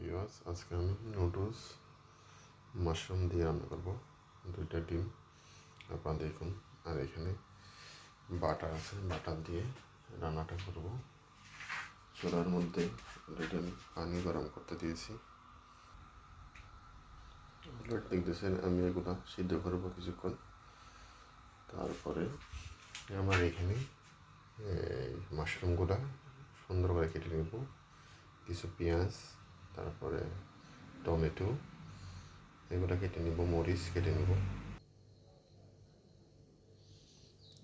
পিঁয়াজ আজকে আমি নুডলস মাশরুম দিয়ে রান্না করব। দুইটা ডিম আপনারা দেখুন, আর এখানে বাটার আছে বাটার দিয়ে রান্নাটা করব। চুলার মধ্যে অলরেডি পানি গরম করতে দিয়েছি। দেখতেছেন, আমি এগুলো সিদ্ধ করব কিছুক্ষণ। তারপরে আমার এখানে মাশরুমগুলো সুন্দর করে কেটে নেব। কিছু পেঁয়াজ তারপরে টমেটো, এগুলো কেটে নিব, মরিচ কেটে নিব।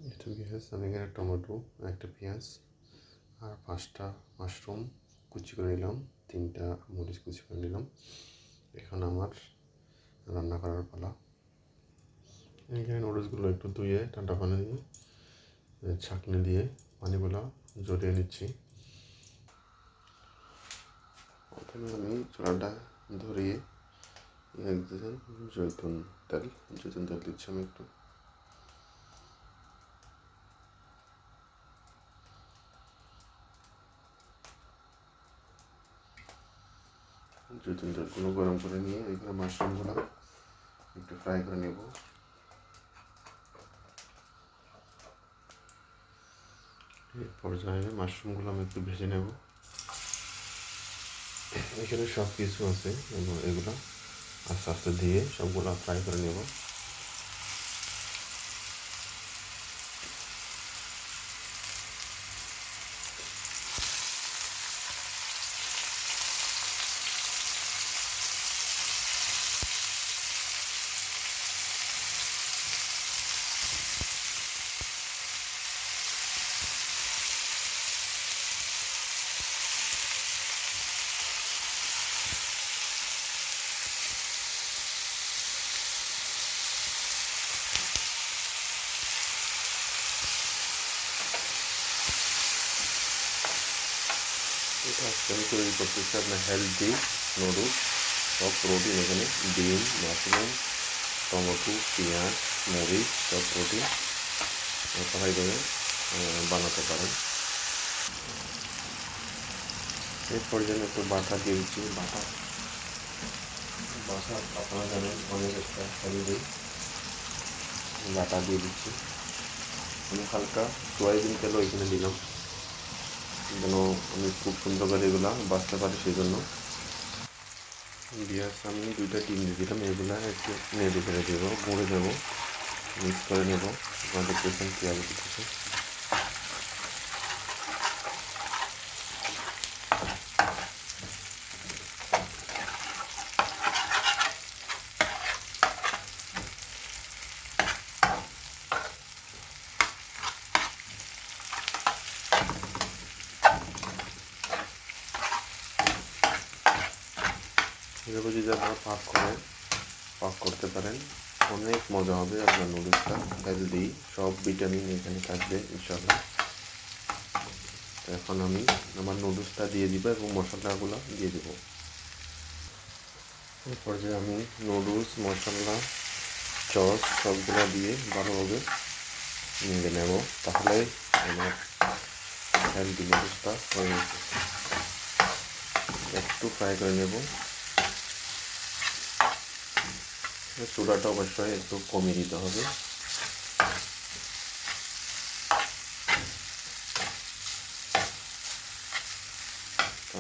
একটু পেঁয়াজ আমি এখানে টমেটো, একটা পেঁয়াজ আর পাঁচটা মাশরুম কুচি করে নিলাম, তিনটা মরিচ কুচি করে নিলাম। এখন আমার রান্না করার পালা। এখানে নুডলসগুলো একটু ধুয়ে ঠান্ডা পানি দিয়ে ছাঁকনি দিয়ে পানিগুলো জড়িয়ে নিচ্ছি। প্রথমে আমি চুলাটা ধরিয়ে একদিন জৈতুন তেল জৈতুন তেল দিচ্ছি আমি একটু। জৈতুন তেলগুলো গরম করে নিয়ে এখানে মাশরুমগুলো একটু ফ্রাই করে নেব। এই পর্যায়ে মাশরুমগুলো আমি একটু ভেজে নেব। এখানে সব কিছু আছে এগুলো আস্তে আস্তে দিয়ে সবগুলো ফ্রাই করে নেব। এটা তৈরি করতেছি আপনার হেলদি নুডলস সব প্রোটিন এখানে ডিম মাশরুম টমেটো পেঁয়াজ মরিচ সব প্রোটিন সবাই করে বানাতে পারেন এর পর্যন্ত একটু বাটা দিয়ে দিচ্ছি বাটা বাটা আপনারা জানেন অনেক একটা হেলদি বাটা দিয়ে দিচ্ছি আমি হালকা সয়াবিন তেলও এখানে দিলাম যেন আমি খুব সুন্দর করে এগুলো বাঁচতে পারি সেই জন্য। বিয়ার সামনে দুইটা টিম দিয়ে দিলাম, এগুলো একটু নেড়ে ফেলে দেবো ভরে দেবো, মিক্স করে নেব। আপনারা দেখতেছেন পেঁয়াজ দিতেছে? এভাবে যদি আপনারা পাক করে, পাক করতে পারেন, অনেক মজা হবে আপনার নুডলসটা হেলদি সব ভিটামিন এখানে থাকবে ইনশাল্লাহ এখন আমি আমার নুডলসটা দিয়ে দিব এবং মশলাগুলো দিয়ে দিব। এরপর যে আমি নুডলস মশলা চস সবগুলো দিয়ে ভালোভাবে নিয়ে নেব। তাহলে আমার হেলদি নুডলসটা হয়ে একটু ফ্রাই করে নেব। চুলাটা অবশ্যই একটু কমিয়ে দিতে হবে।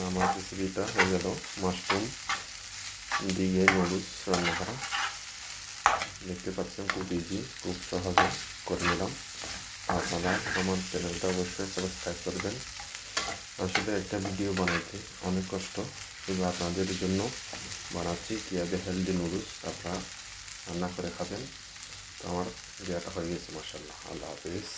আমার রেসিপিটা হয়ে গেল মাশরুম দিয়ে নুডলস রান্না করা। দেখতে পাচ্ছেন খুব ইজি খুব সহজে করে নিলাম। আপনারা আমার চ্যানেলটা অবশ্যই সাবস্ক্রাইব করবেন। আসলে একটা ভিডিও বানাইতে অনেক কষ্ট। কিন্তু আপনাদের জন্য বানাচ্ছি কীভাবে হেলদি নুডলস। আপনারা রান্না করে খাবেন তো আমার বিয়াটা হয়ে গেছে মার্শাল্লাহ আল্লাহ হাফিজ